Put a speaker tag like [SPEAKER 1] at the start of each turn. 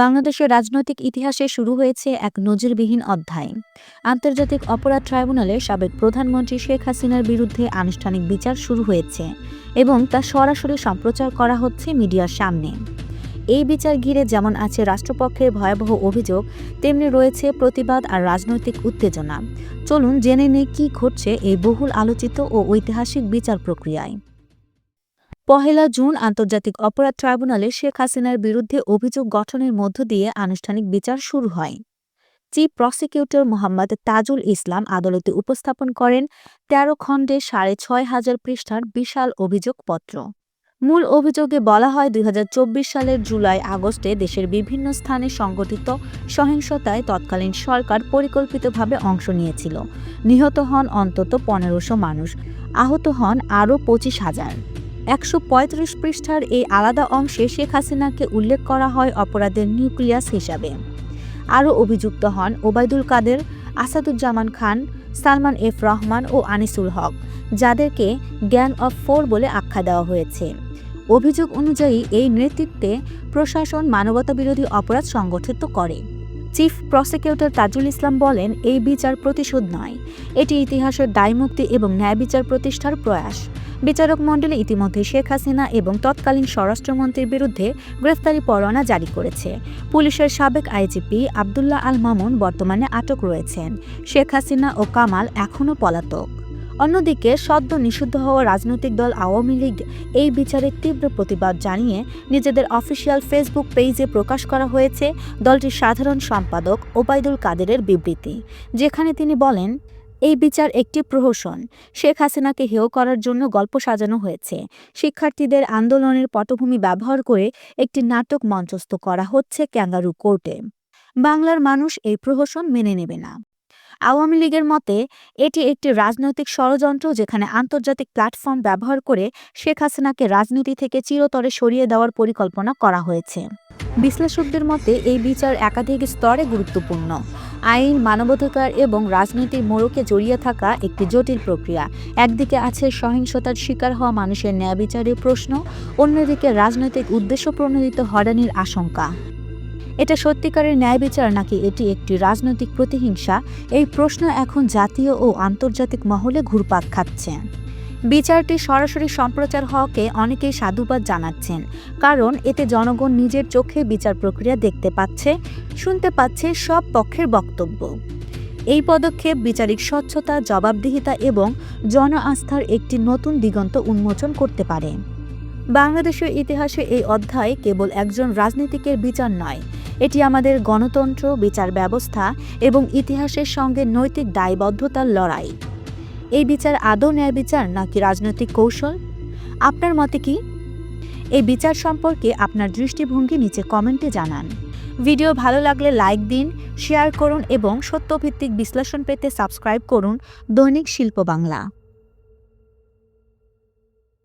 [SPEAKER 1] বাংলাদেশের রাজনৈতিক ইতিহাসে শুরু হয়েছে এক নজিরবিহীন অধ্যায়। আন্তর্জাতিক অপরাধ ট্রাইব্যুনালে সাবেক প্রধানমন্ত্রী শেখ হাসিনার বিরুদ্ধে আনুষ্ঠানিক বিচার শুরু হয়েছে এবং তা সরাসরি সম্প্রচার করা হচ্ছে মিডিয়ার সামনে। এই বিচার ঘিরে যেমন আছে রাষ্ট্রপক্ষের ভয়াবহ অভিযোগ, তেমনি রয়েছে প্রতিবাদ আর রাজনৈতিক উত্তেজনা। চলুন জেনে নেই কী ঘটছে এই বহুল আলোচিত ও ঐতিহাসিক বিচার প্রক্রিয়ায়। পহেলা জুন আন্তর্জাতিক অপরাধ ট্রাইব্যুনালে শেখ হাসিনার বিরুদ্ধে অভিযোগ গঠনের মধ্য দিয়ে আনুষ্ঠানিক বিচার শুরু হয়। চিফ প্রসিকিউটর মোহাম্মদ তাজুল ইসলাম আদালতে উপস্থাপন করেন, তেরো খণ্ডে সাড়ে ছয় হাজার পৃষ্ঠার বিশাল অভিযোগপত্র। মূল অভিযোগে বলা হয়, দুই হাজার চব্বিশ সালের জুলাই আগস্টে দেশের বিভিন্ন স্থানে সংগঠিত সহিংসতায় তৎকালীন সরকার পরিকল্পিতভাবে অংশ নিয়েছিল। নিহত হন অন্তত পনেরোশো মানুষ, আহত হন আরও পঁচিশ হাজার। একশো পঁয়ত্রিশ পৃষ্ঠার এই আলাদা অংশে শেখ হাসিনাকে উল্লেখ করা হয় অপরাধের নিউক্লিয়াস হিসাবে। আরও অভিযুক্ত হন ওবায়দুল কাদের, আসাদুজ্জামান খান, সালমান এফ রহমান ও আনিসুল হক, যাদেরকে গ্যাং অফ ফোর বলে আখ্যা দেওয়া হয়েছে। অভিযোগ অনুযায়ী এই নেতৃত্বে প্রশাসন মানবতাবিরোধী অপরাধ সংগঠিত করে। চিফ প্রসিকিউটর তাজুল ইসলাম বলেন, এই বিচার প্রতিশোধ নয়। এটি ইতিহাসের দায়মুক্তি এবং ন্যায় বিচার প্রতিষ্ঠার প্রয়াস। বিচারক মণ্ডলী ইতিমধ্যে শেখ হাসিনা এবং তৎকালীন স্বরাষ্ট্রমন্ত্রীর বিরুদ্ধে গ্রেফতারি পরোয়ানা জারি করেছে। পুলিশের সাবেক আইজিপি আবদুল্লাহ আল মামুন বর্তমানে আটক রয়েছেন। শেখ হাসিনা ও কামাল এখনও পলাতক। অন্যদিকে সদ্য নিষিদ্ধ হওয়া রাজনৈতিক দল আওয়ামী লীগ এই বিচারের তীব্র প্রতিবাদ জানিয়ে নিজেদের অফিসিয়াল ফেসবুক পেজে প্রকাশ করা হয়েছে। দলটির সাধারণ সম্পাদক ওবায়দুল কাদেরের বিবৃতি। যেখানে তিনি বলেন এই বিচার একটি প্রহসন। শেখ হাসিনাকে হেয় করার জন্য গল্প সাজানো হয়েছে। শিক্ষার্থীদের আন্দোলনের পটভূমি ব্যবহার করে একটি নাটক মঞ্চস্থ করা হচ্ছে ক্যাঙ্গারু কোর্টে। বাংলার মানুষ এই প্রহসন মেনে নেবে না। আওয়ামী লীগের মতে, এটি একটি রাজনৈতিক ষড়যন্ত্র যেখানে আন্তর্জাতিক প্ল্যাটফর্ম ব্যবহার করে শেখ হাসিনাকে রাজনীতি থেকে চিরতরে সরিয়ে দেওয়ার পরিকল্পনা করা হয়েছে। বিশ্লেষকদের মতে, এই বিচার একাধিক স্তরে গুরুত্বপূর্ণ। আইন, মানবাধিকার এবং রাজনীতির মোড়কে জড়িয়ে থাকা একটি জটিল প্রক্রিয়া। একদিকে আছে সহিংসতার শিকার হওয়া মানুষের ন্যায় বিচারের প্রশ্ন, অন্যদিকে রাজনৈতিক উদ্দেশ্য প্রণোদিত হরানির আশঙ্কা। এটা সত্যিকারের ন্যায় বিচার নাকি এটি একটি রাজনৈতিক প্রতিহিংসা? এই প্রশ্ন এখন জাতীয় ও আন্তর্জাতিক মহলে ঘুরপাক খাচ্ছে। বিচারটি সরাসরি সম্প্রচার হওয়াকে অনেকেই সাধুবাদ জানাচ্ছেন, কারণ এতে জনগণ নিজের চোখে বিচার প্রক্রিয়া দেখতে পাচ্ছে, শুনতে পাচ্ছে সব পক্ষের বক্তব্য। এই পদক্ষেপ বিচারিক স্বচ্ছতা, জবাবদিহিতা এবং জন আস্থার একটি নতুন দিগন্ত উন্মোচন করতে পারে। বাংলাদেশের ইতিহাসে এই অধ্যায় কেবল একজন রাজনীতিকের বিচার নয়, এটি আমাদের গণতন্ত্র, বিচার ব্যবস্থা এবং ইতিহাসের সঙ্গে নৈতিক দায়বদ্ধতার লড়াই। এই বিচার আদৌ ন্যায় বিচার নাকি রাজনৈতিক কৌশল? আপনার মতে কি? এই বিচার সম্পর্কে আপনার দৃষ্টিভঙ্গি নিচে কমেন্টে জানান। ভিডিও ভালো লাগলে লাইক দিন, শেয়ার করুন এবং সত্যভিত্তিক বিশ্লেষণ পেতে সাবস্ক্রাইব করুন দৈনিক শিল্প বাংলা।